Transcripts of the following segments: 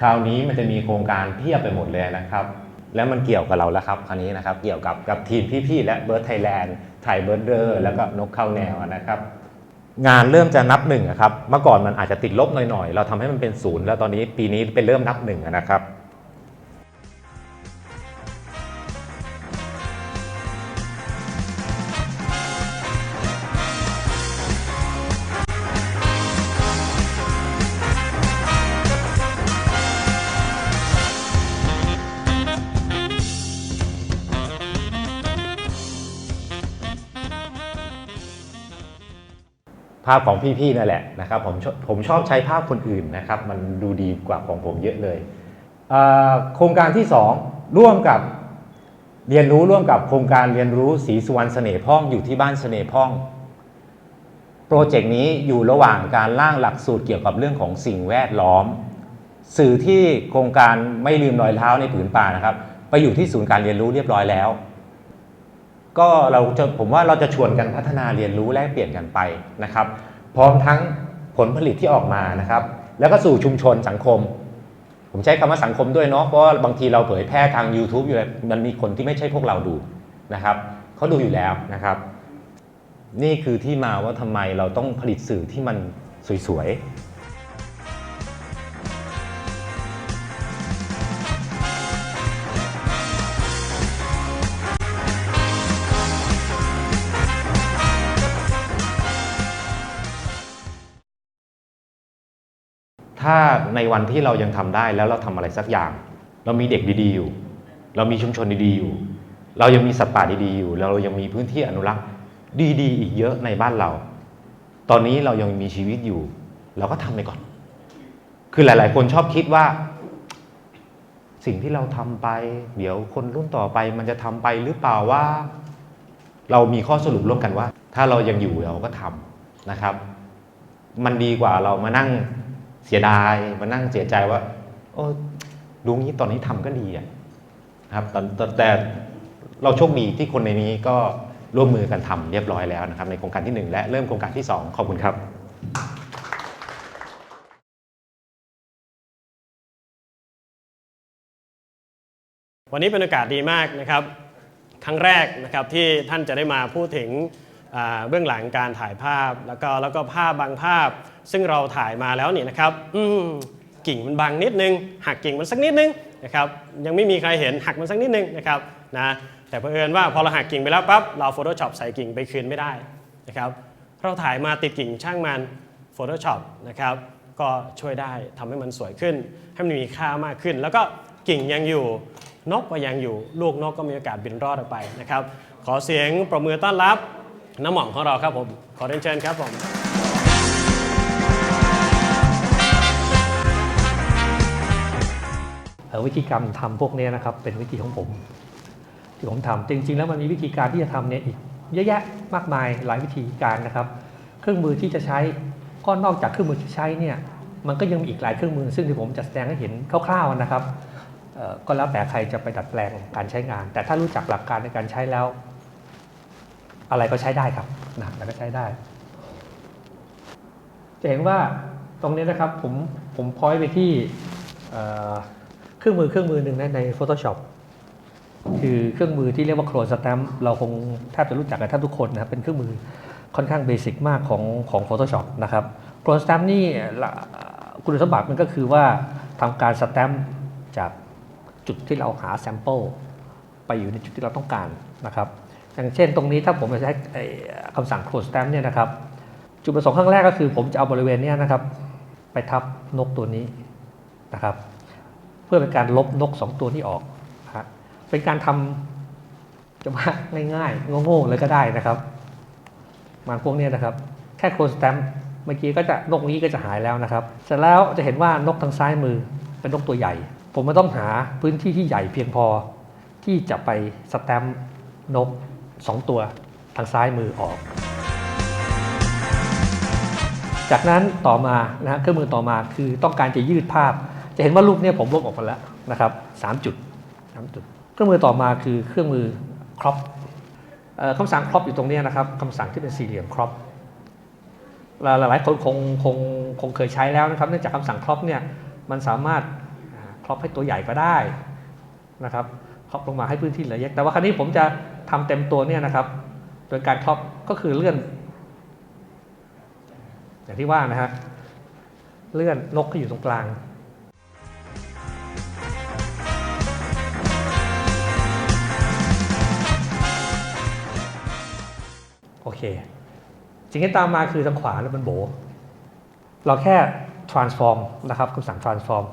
คราวนี้มันจะมีโครงการเพียบไปหมดเลยนะครับ แล้วมันเกี่ยวกับเราแล้วครับคราวนี้นะครับ เกี่ยวกับกับทีมพี่ๆและเบิร์ดไทยแลนด์ไทยเบิร์ดเดอร์แล้วก็นกเข้าแนวนะครับงานเริ่มจะนับหนึ่งครับ เมื่อก่อนมันอาจจะติดลบหน่อยๆ เราทำให้มันเป็นศูนย์แล้วตอนนี้ปีนี้เป็นเริ่มนับหนึ่งนะครับ ภาพของพี่ๆนั่นแหละนะครับผมผมชอบใช้ภาพคนอื่นนะครับมันดูดีกว่าของผมเยอะเลยโครงการที่ 2 ร่วมกับเรียนรู้ร่วมกับโครงการเรียนรู้สีสุวรรณเสน่ห์พ่องอยู่ที่บ้านเสน่ห์พ่อง โปรเจกต์นี้อยู่ระหว่างการร่างหลักสูตรเกี่ยวกับเรื่องของสิ่งแวดล้อม สื่อที่โครงการไม่ลืมรอยเท้าในผืนป่านะครับ ไปอยู่ที่ศูนย์การเรียนรู้เรียบร้อยแล้ว ก็เราจะผมว่าเราจะชวนกันพัฒนาเรียนรู้แลกเปลี่ยนกันไปนะครับ พร้อมทั้งผลผลิตที่ออกมานะครับ แล้วก็สู่ชุมชนสังคม ผมใช้คำว่าสังคมด้วยเนาะเพราะว่าบางทีเราเผยแพร่ทาง YouTube อยู่แล้วมันมีคนที่ไม่ใช่พวกเราดูนะครับเขาดูอยู่แล้วนะครับ นี่คือที่มาว่าทำไมเราต้องผลิตสื่อที่มันสวยๆ ถ้าในวันที่เรายังทำได้แล้วเราทำอะไรสักอย่าง เรามีเด็กดีๆอยู่ เรามีชุมชนดีๆอยู่ เรายังมีสัตว์ป่าดีๆอยู่ เรายังมีพื้นที่อนุรักษ์ดีๆ อีกเยอะในบ้านเรา ตอนนี้เรายังมีชีวิตอยู่ เราก็ทำไปก่อน คือหลายๆ คนชอบคิดว่า สิ่งที่เราทำไป เดี๋ยวคนรุ่นต่อไปมันจะทำไปหรือเปล่าว่า เรามีข้อสรุปร่วมกันว่า ถ้าเรายังอยู่เราก็ทำนะครับ มันดีกว่าเรามานั่ง เสียดายมานั่งเสียใจว่า โอ้รู้งี้ตอนนี้ทำก็ดีอะครับแต่แต่แต่เราโชคดีที่คนในนี้ก็ร่วมมือกันทำเรียบร้อยแล้วนะครับ ในโครงการที่ 1 และเริ่มโครงการที่ 2 ขอบคุณครับวันนี้เป็นโอกาสดีมากนะครับ ครั้งแรกนะครับที่ท่านจะได้มาพูดถึง เบื้องหลังการถ่ายภาพแล้วก็แล้วก็ภาพบางภาพ ซึ่งเราถ่ายมาแล้วนี่นะครับกิ่งมันบางนิดนึง หักกิ่งมันสักนิดนึงนะครับยังไม่มีใครเห็นหักมันสักนิดนึงนะครับนะแต่เผอิญว่าพอเราหักกิ่งไปแล้วปั๊บเรา Photoshop ใส่กิ่งไปคืนไม่ได้นะครับเราถ่ายมาติดกิ่งช่างมัน Photoshop นะครับก็ช่วยได้ทำให้มันสวยขึ้น ให้มันมีค่ามากขึ้น แล้วก็กิ่งยังอยู่นกก็ยังอยู่ ลูกนกก็มีโอกาสบินรอดออกไปนะครับขอเสียงประมือต้อนรับ น้ำหม่องของเราครับผม ขอเรียนเชิญครับผมวิธีการทำพวกนี้นะครับ เป็นวิธีของผม ที่ผมทำจริง ๆ แล้วมันมีวิธีการที่จะทำเนี่ยอีกเยอะแยะมากมายหลายวิธีการนะครับ เครื่องมือที่จะใช้ก็นอกจากเครื่องมือที่ใช้เนี่ยมันก็ยังมีอีกหลายเครื่องมือ ซึ่งที่ผมจะแสดงให้เห็นคร่าวๆนะครับก็แล้วแต่ใครจะไปดัดแปลงการใช้งาน แต่ถ้ารู้จักหลักการในการใช้แล้ว อะไรก็ใช้ได้ครับนะแล้วก็ใช้ได้ จะเห็นว่าตรงนี้นะครับผมผมพอยไปที่เครื่องมือเครื่องมือหนึ่งนะใน Photoshop คือเครื่องมือที่เรียกว่า Clone Stamp เราคงแทบจะรู้จักกันแทบทุกคนนะครับเป็นเครื่องมือค่อนข้างเบสิกมากของของ Photoshop นะครับ Clone Stamp นี่คุณสมบัติมันก็คือว่าทำการ stamp จากจุดที่เราหา sample ไปอยู่ในจุดที่เราต้องการนะครับ อย่างเช่นตรงนี้ถ้าผมจะใช้คำสั่ง clone stamp เนี่ยนะครับ จุดประสงค์ข้างแรกก็คือ ผมจะเอาบริเวณนี้นะครับ ไปทับนกตัวนี้นะครับ เพื่อเป็นการลบนกสองตัวนี้ออกนะเป็นการทำจะมาง่ายๆโง่ๆเลยก็ได้นะครับมันพวกนี้นะครับ แค่โคสแตมเมื่อกี้ก็จะนกนี้ก็จะหายแล้วนะครับ เสร็จแล้วจะเห็นว่านกทางซ้ายมือเป็นนกตัวใหญ่ ผมไม่ต้องหาพื้นที่ที่ใหญ่เพียงพอที่จะไปสแตมป์นก สองตัวทางซ้ายมือออก จากนั้นต่อมานะเครื่องมือต่อมาคือต้องการจะยืดภาพ จะเห็นว่ารูปเนี้ผมลบออกมาแล้วนะครับสามจุดสามจุด เครื่องมือต่อมาคือเครื่องมือ crop เอ่อคำสั่ง crop อยู่ตรงนี้นะครับคำสั่งที่เป็นสี่เหลี่ยม crop หลายหลายคนคงคงคงเคยใช้แล้วนะครับเนื่องจากคำสั่งครอปเนี่ยมันสามารถครอปให้ตัวใหญ่ก็ได้นะครับครอปลงมาให้พื้นที่เหลือเยอะแต่ว่าครั้นี้ผมจะ ทำเต็มตัวเนี่ยนะครับ โดยการครอปก็คือเลื่อน อย่างที่ว่านะฮะเลื่อนนกให้อยู่ตรงกลางโอเคสิ่งที่ตามมาคือทางขวาแล้วมันโบ เราแค่ transform นะครับคำสั่ง transform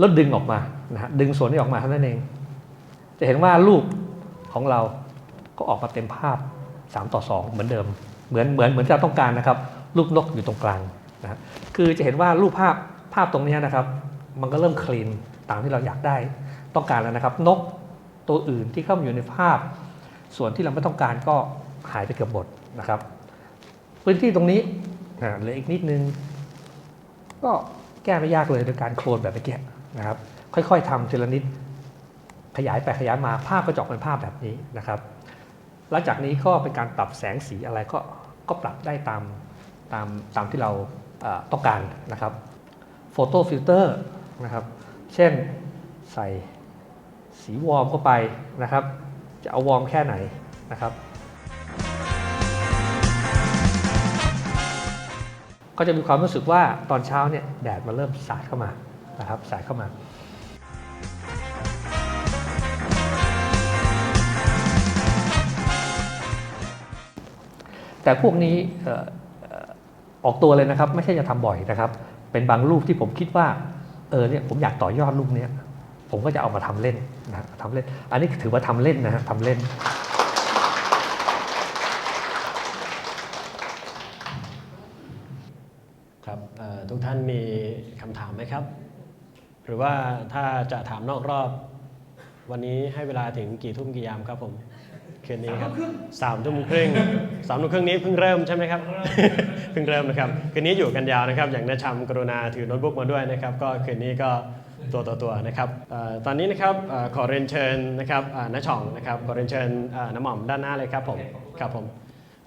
แล้วดึงออกมานะฮะดึงส่วนนี้ออกมาเท่านั้นเอง จะเห็นว่ารูปของเราก็ออกมาเต็มภาพ 3 ต่อ 2 เหมือนเดิม เหมือนเหมือนเหมือนที่เราต้องการนะครับ รูปนกอยู่ตรงกลางนะคือจะเห็นว่ารูปภาพภาพตรงนี้นะครับ มันก็เริ่มคลีนตามที่เราอยากได้ต้องการแล้วนะครับ นกตัวอื่นที่เข้ามาอยู่ในภาพ ส่วนที่เราไม่ต้องการก็หายไปเกือบหมดนะครับ พื้นที่ตรงนี้เหลืออีกนิดนึง ก็แก้ไม่ยากเลยโดยการโคลนแบบเมื่อกี้ นะครับค่อยๆทำทีละนิดขยายไปขยายมาภาพก็จะอกเป็นภาพแบบนี้นะครับหลังจากนี้ก็เป็นการปรับแสงสีอะไรก็ก็ปรับได้ตามตามตามที่เราต้องการนะครับโฟโต้ฟิลเตอร์นะครับเช่นใส่สีวอร์มเข้าไปนะครับ จะเอาวอร์มแค่ไหนนะครับก็จะมีความรู้สึกว่าตอนเช้าเนี่ยแดดมันเริ่มสาดเข้ามา นะครับ สาดเข้ามาแต่พวกนี้ออออกตัวเลยนะครับ ไม่ใช่จะทำบ่อยนะครับ เป็นบางรูปที่ผมคิดว่าเออเนี่ยผมอยากต่อยอดรูปเนี้ยผมก็จะเอามาทำเล่นนะทำเล่น อันนี้ถือว่าทำเล่นนะฮะทำเล่น ครับทุกท่านมีคำถามไหมครับ หรือว่าถ้าจะถามนอกรอบ วันนี้ให้เวลาถึงกี่ทุ่มกี่ยามครับผมคืนนี้ครับสามทุ่มครึ่งสามทุ่มครึ่งนี้เพิ่งเริ่มใช่ไหมครับเพิ่งเริ่มนะครับคืนนี้อยู่กันยาวนะครับ อย่างนาชำกรุณาถือโน้ตบุ๊กมาด้วยนะครับ ก็คืนนี้ก็ตัวต่อตัวนะครับเอ่อตอนนี้นะครับเอ่อขอเรียนเชิญนะครับอ่าน้าช่องนะครับขอเรียนเชิญอ่าน้าหม่อมด้านหน้าเลยครับผมครับผม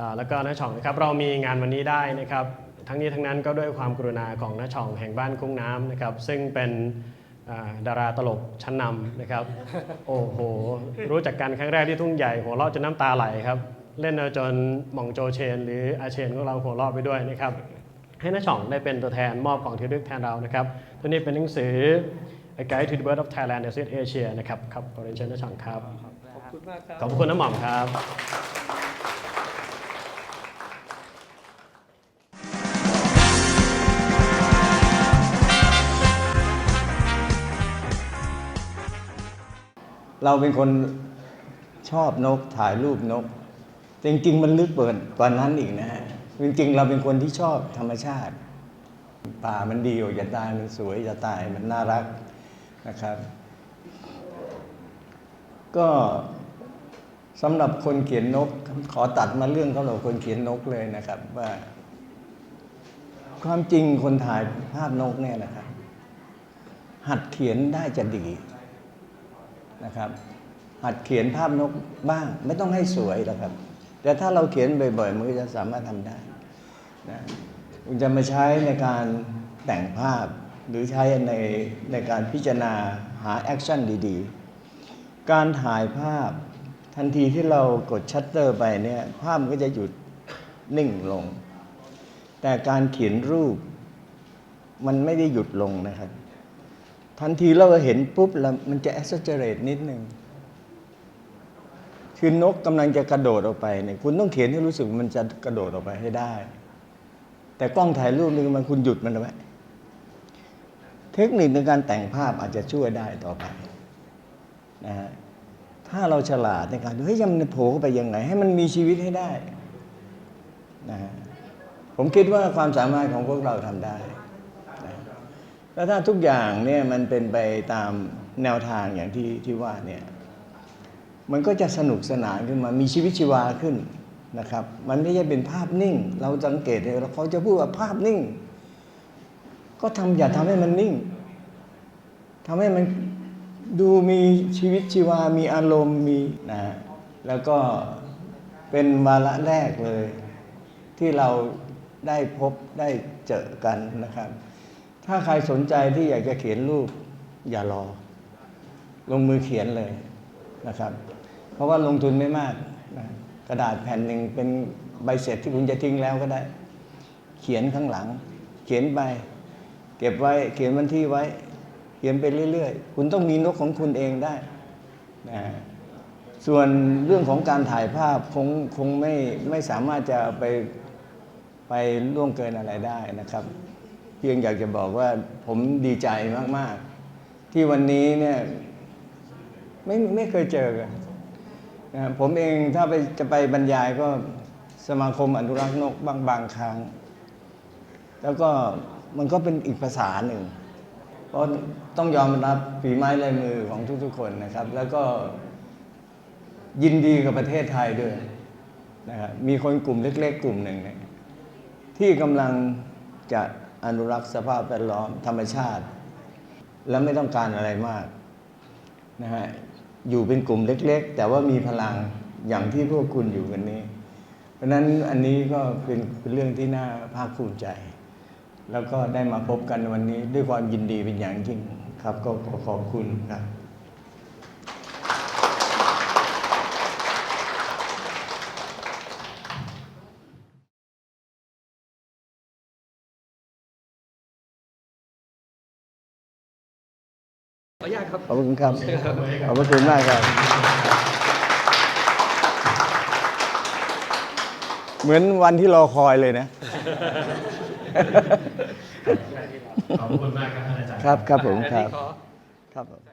อ่าแล้วก็น้าช่องนะครับเรามีงานวันนี้ได้นะครับ ทั้งนี้ทั้งนั้นก็ด้วยความกรุณาของน้าช่องแห่งบ้านคุ้งน้ำนะครับ ซึ่งเป็นอ่าดาราตลกชั้นนำนะครับ โอ้โห รู้จักกันครั้งแรกที่ทุ่งใหญ่หัวเราะจนน้ำตาไหลครับ เล่นเอาจนหม่องโจเชน หรืออาเชนของเราหัวเราะไปด้วยนะครับ ให้น้าช่องได้เป็นตัวแทนมอบของที่ระลึกแทนเรานะครับตัวนี้เป็นหนังสือ A Guide to the Bird of Thailand and South Asia นะครับ ครับขอเรียนเชิญน้าช่องครับ ขอบคุณมากครับ ขอบคุณน้าหม่อมครับ เราเป็นคนชอบนกถ่ายรูปนก จริงๆ มันลึกเปิดกว่านั้นอีกนะฮะจริงๆ เราเป็นคนที่ชอบธรรมชาติป่ามันดีกว่าจะตายมันสวยจะตายมันน่ารักนะครับ ก็สำหรับคนเขียนนก ขอตัดมาเรื่องสำหรับคนเขียนนกเลยนะครับ ว่า ความจริงคนถ่ายภาพนกเนี่ยนะครับ หัดเขียนได้จะดี นะครับ หัดเขียนภาพนกบ้าง ไม่ต้องให้สวยหรอกครับ แต่ถ้าเราเขียนบ่อยๆมันก็จะสามารถทำได้นะคุณจะมาใช้ในการแต่งภาพหรือใช้ในในการพิจารณาหาแอคชั่นดีๆ การถ่ายภาพทันทีที่เรากดชัตเตอร์ไปเนี่ยภาพมันก็จะหยุดนิ่งลง แต่การเขียนรูปมันไม่ได้หยุดลงนะครับ ทันทีเราเห็นปุ๊บแล้วมันจะ exaggerate นิดนึง คือนกกำลังจะกระโดดออกไปเนี่ยคุณต้องเขียนให้รู้สึกมันจะกระโดดออกไปให้ได้ แต่กล้องถ่ายรูปนึงมันคุณหยุดมันไว้เทคนิคในการแต่งภาพอาจจะช่วยได้ต่อไปนะฮะถ้าเราฉลาดในการเฮ้ยมันโผล่เข้าไปยังไง ให้มันมีชีวิตให้ได้นะฮะผมคิดว่าความสามารถของพวกเราทำได้ แล้วถ้าทุกอย่างเนี่ยมันเป็นไปตามแนวทางอย่างที่ที่ว่าเนี่ยมันก็จะสนุกสนานขึ้นมา มีชีวิตชีวาขึ้นนะครับ มันไม่ใช่เป็นภาพนิ่ง เราสังเกตเลยเขาจะพูดว่าภาพนิ่ง ก็ทำอย่าทำให้มันนิ่งทำให้มันดูมีชีวิตชีวา มีอารมณ์มีนะแล้วก็เป็นวาระแรกเลย ที่เราได้พบได้เจอกันนะครับ ถ้าใครสนใจที่อยากจะเขียนรูป อย่ารอ ลงมือเขียนเลยนะครับ เพราะว่าลงทุนไม่มากนะกระดาษแผ่นหนึ่งเป็นใบเสร็จที่คุณจะทิ้งแล้วก็ได้ เขียนข้างหลัง เขียนไป เก็บไว้เขียนวันที่ไว้ เขียนไปเรื่อยๆ คุณต้องมีนกของคุณเองได้นะส่วนเรื่องของการถ่ายภาพคงคงไม่ไม่สามารถจะไปไปล่วงเกินอะไรได้นะครับ พียงอยากจะบอกว่าผมดีใจมาก ๆ ที่วันนี้เนี่ยไม่ไม่เคยเจอกันนะผมเองถ้าไปจะไปบรรยายก็สมาคมอนุรักษ์นกบางบางครั้ง แล้วก็มันก็เป็นอีกภาษาหนึ่ง เพราะต้องยอมรับฝีไม้ลายมือของทุก ๆ คนนะครับ แล้วก็ยินดีกับประเทศไทยด้วยนะครับมีคนกลุ่มเล็ก ๆ กลุ่มหนึ่งเนี่ยที่กำลังจะ อนุรักษ์สภาพแวดล้อมธรรมชาติ และไม่ต้องการอะไรมากนะฮะอยู่เป็นกลุ่มเล็ก ๆ แต่ว่ามีพลังอย่างที่พวกคุณอยู่กันนี้ เพราะนั้นอันนี้ก็เป็นเป็นเรื่องที่น่าภาคภูมิใจ แล้วก็ได้มาพบกันวันนี้ด้วยความยินดีเป็นอย่างยิ่งครับ ก็ขอขอบคุณครับ ขออนุญาตครับ ขอบคุณครับ ขอบพระคุณมากครับ เหมือนวันที่รอคอยเลยนะ ขอบคุณมากครับท่านอาจารย์ ครับครับผมครับขอครับผม